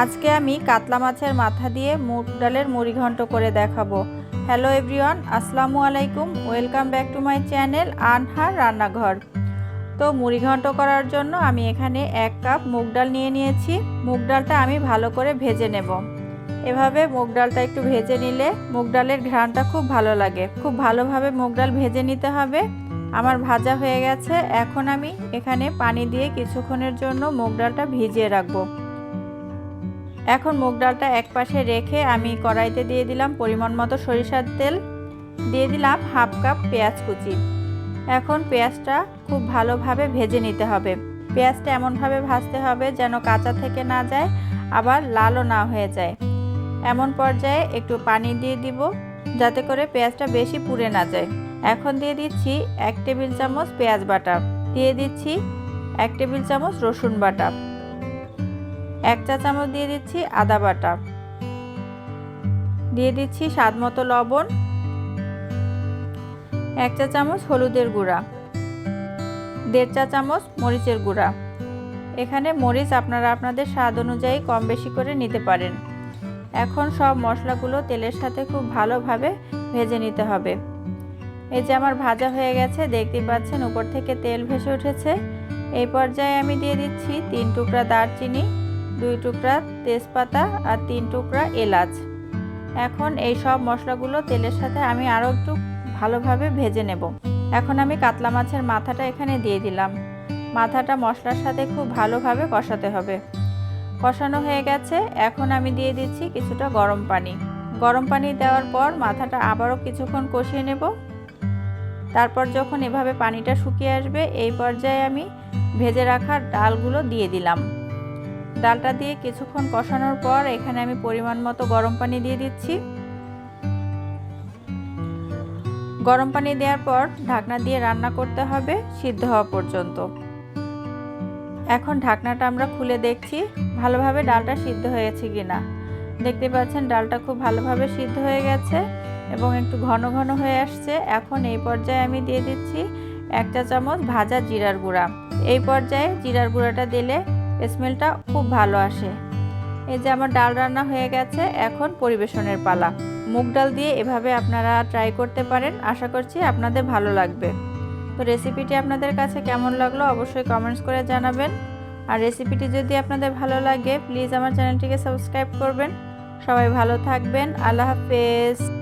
আজকে আমি কাতলা মাছের মাথা দিয়ে মুগ ডালের মুড়ি ঘন্ট করে দেখাবো। হ্যালো এভরিওয়ান আসসালামু আলাইকুম welcome back to my channel Anhar Rannaghar. তো মুড়ি ঘন্ট করার জন্য আমি এখানে এক কাপ মুগ ডাল নিয়ে নিয়েছি। মুগ ডালটা আমি ভালো করে ভেজে নেব। এভাবে মুগ ডালটা একটু ভেজে নিলে মুগ ডালের ঘ্রাণটা খুব ভালো লাগে। খুব ভালোভাবে মুগ ডাল ভেজে নিতে হবে। আমার ভাজা হয়ে গেছে। এখন আমি এখানে পানি দিয়ে কিছুক্ষণের জন্য মুগ ডালটা ভিজিয়ে রাখব। এখন মুগ ডালটা এক পাশে রেখে আমি কড়াইতে দিয়ে দিলাম পরিমাণ মতো সরিষার তেল। দিয়ে দিলাম হাফ কাপ পেঁয়াজ কুচি। এখন পেঁয়াজটা খুব ভালোভাবে ভেজে নিতে হবে। পেঁয়াজটা এমনভাবে ভাজতে হবে যেন কাঁচা থেকে না যায়, আবার লালও না হয়ে যায়। এমন পর্যায়ে একটু পানি দিয়ে দিব যাতে করে পেঁয়াজটা বেশি পুড়ে না যায়। এখন দিয়ে দিচ্ছি এক টেবিল চামচ পেঁয়াজ বাটা। দিয়ে দিচ্ছি এক টেবিল চামচ রসুন বাটা। এক চা চামচ দিয়ে দিচ্ছি আদা বাটা। দিয়ে দিচ্ছি স্বাদ মতো লবণ। এক চা চামচ হলুদের গুঁড়া। দেড় চা চামচ মরিচের গুঁড়া। এখানে মরিচ আপনারা আপনাদের স্বাদ অনুযায়ী কম বেশি করে নিতে পারেন। এখন সব মশলাগুলো তেলের সাথে খুব ভালোভাবে ভেজে নিতে হবে। এই যে আমার ভাজা হয়ে গেছে দেখতে পাচ্ছেন উপর থেকে তেল ভেসে উঠেছে। এই পর্যায়ে আমি দিয়ে দিচ্ছি তিন টুকরা দারচিনি। দুই টুকরা তেজপাতা আর তিন টুকরা এলাচ। এখন এই সব মশলাগুলো তেলের সাথে আমি আরও একটু ভালোভাবে ভেজে নেব। এখন আমি কাতলা মাছের মাথাটা এখানে দিয়ে দিলাম। মাথাটা মশলার সাথে খুব ভালোভাবে কষাতে হবে। কষানো হয়ে গেছে। এখন আমি দিয়ে দিচ্ছি কিছুটা গরম পানি। গরম পানি দেওয়ার পর মাথাটা আবারও কিছুক্ষণ কষিয়ে নেব। তারপর যখন এভাবে পানিটা শুকিয়ে আসবে, এই পর্যায়ে আমি ভেজে রাখা ডালগুলো দিয়ে দিলাম। ডালটা দিয়ে কিছুক্ষণ কষানোর পর এখানে আমি পরিমাণ মতো গরম পানি দিয়ে দিচ্ছি। গরম পানি দেওয়ার পর ঢাকনা দিয়ে রান্না করতে হবে সিদ্ধ হওয়া পর্যন্ত। এখন ঢাকনাটা আমরা খুলে দেখছি ভালোভাবে ডালটা সিদ্ধ হয়েছে কি না দেখতে পাচ্ছেন ডালটা খুব ভালোভাবে সিদ্ধ হয়ে গেছে এবং একটু ঘন ঘন হয়ে আসছে। এখন এই পর্যায়ে আমি দিয়ে দিচ্ছি এক চা চামচ ভাজা জিরার গুঁড়া। এই পর্যায়ে জিরার গুঁড়াটা দিলে স্মেলটা খুব ভালো আসে। এই যে আমার ডাল রান্না হয়ে গেছে, এখন পরিবেশনের পালা। মুগ ডাল দিয়ে এভাবে আপনারা ট্রাই করতে পারেন, আশা করছি আপনাদের ভালো লাগবে। তো রেসিপিটি আপনাদের কাছে কেমন লাগল অবশ্যই কমেন্টস করে জানাবেন। আর রেসিপিটি যদি আপনাদের ভালো লাগে প্লিজ আমার চ্যানেলটিকে সাবস্ক্রাইব করবেন। সবাই ভালো থাকবেন, আল্লাহ হাফেজ।